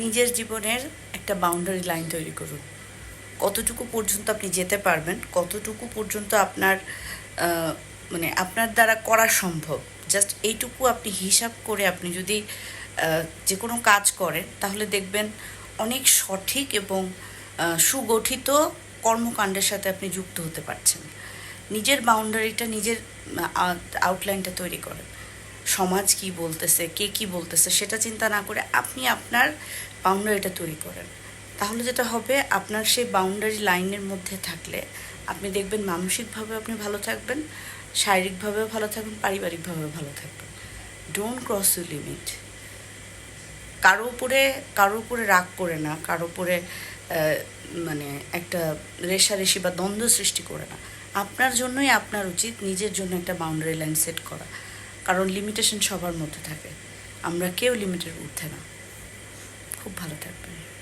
নিজের জীবনের একটা বাউন্ডারি লাইন তৈরি করুন। কতটুকু পর্যন্ত আপনি যেতে পারবেন, কতটুকু পর্যন্ত আপনার মানে আপনার দ্বারা করা সম্ভব জাস্ট এইটুকু আপনি হিসাব করে আপনি যদি যে কোনো কাজ করেন, তাহলে দেখবেন অনেক সঠিক এবং সুগঠিত কর্মকাণ্ডের সাথে আপনি যুক্ত হতে পারছেন। নিজের বাউন্ডারিটা নিজের আউটলাইনটা তৈরি করেন। সমাজ কি বলতেছে, কে কি বলতেছে, সেটা চিন্তা না করে আপনি আপনার বাউন্ডারিটা তৈরি করেন। তাহলে যেটা হবে, আপনার সেই বাউন্ডারি লাইনের মধ্যে থাকলে আপনি দেখবেন মানসিকভাবে আপনি ভালো থাকবেন, শারীরিকভাবেও ভালো থাকবেন, পারিবারিকভাবেও ভালো থাকবেন। ডোন্ট ক্রস ইউ লিমিট কারও উপরে কারও উপরে রাগ করে না, কারও উপরে মানে একটা রেশারেশি বা দ্বন্দ্ব সৃষ্টি করে না। আপনার জন্যই আপনার উচিত নিজের জন্য একটা বাউন্ডারি লাইন সেট করা। কারণ লিমিটেশন সবার মধ্যে থাকে। আমরা কেউ লিমিটের ঊর্ধ্বে না। খুব ভালো থাকবেন।